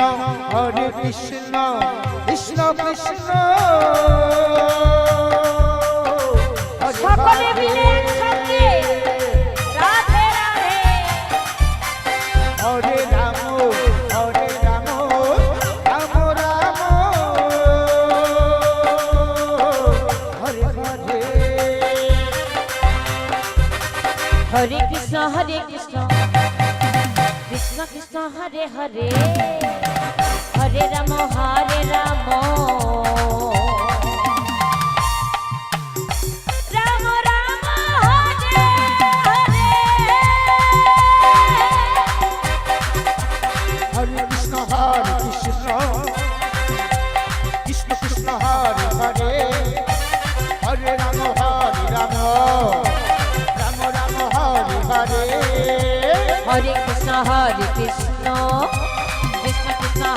হরে কৃষ্ণ কৃষ্ণ কৃষ্ণ। সকলে। মিলে একসঙ্গে রাধে রাধে। হরে রাম হরে রাম রাম রাম। হরে হরে। হরে কৃষ্ণ হরে কৃষ্ণ। কৃষ্ণ হরে হরে হরে রাম হরে Ram Hare Krishna, Hare Krishna.